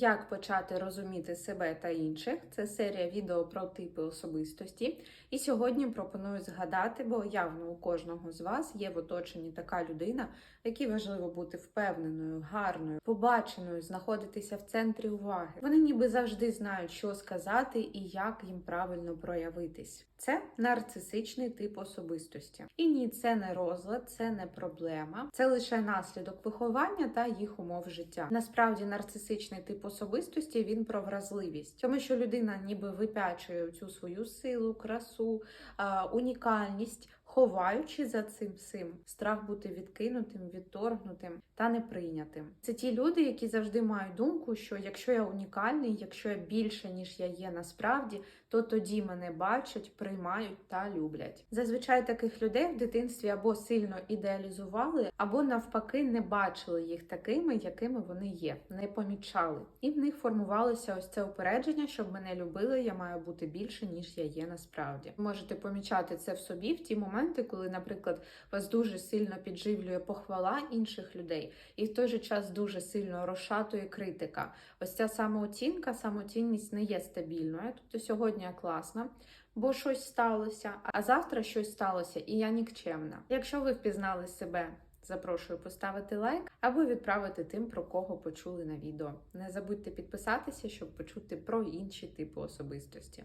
Як почати розуміти себе та інших? Це серія відео про типи особистості. І сьогодні пропоную згадати, бо явно у кожного з вас є в оточенні така людина, якій важливо бути впевненою, гарною, побаченою, знаходитися в центрі уваги. Вони ніби завжди знають, що сказати і як їм правильно проявитись. Це нарцисичний тип особистості. І ні, це не розлад, це не проблема, це лише наслідок виховання та їх умов життя. Насправді, нарцисичний тип особистості він про вразливість, тому що людина ніби випячує цю свою силу, красу, унікальність. Ховаючи за цим всім страх бути відкинутим, відторгнутим та неприйнятим. Це ті люди, які завжди мають думку, що якщо я унікальний, якщо я більше ніж я є насправді, то тоді мене бачать, приймають та люблять. Зазвичай таких людей в дитинстві або сильно ідеалізували, або навпаки не бачили їх такими, якими вони є, не помічали. І в них формувалося ось це упередження, щоб мене любили, я маю бути більше ніж я є насправді. Можете помічати це в собі в ті моменти, коли, наприклад, вас дуже сильно підживлює похвала інших людей, і в той же час дуже сильно розшатує критика. Ось ця самооцінка, самоцінність не є стабільною. Тобто сьогодні я класна, бо щось сталося, а завтра щось сталося, і я нікчемна. Якщо ви впізнали себе. Запрошую поставити лайк або відправити тим, про кого почули на відео. Не забудьте підписатися, щоб почути про інші типи особистості.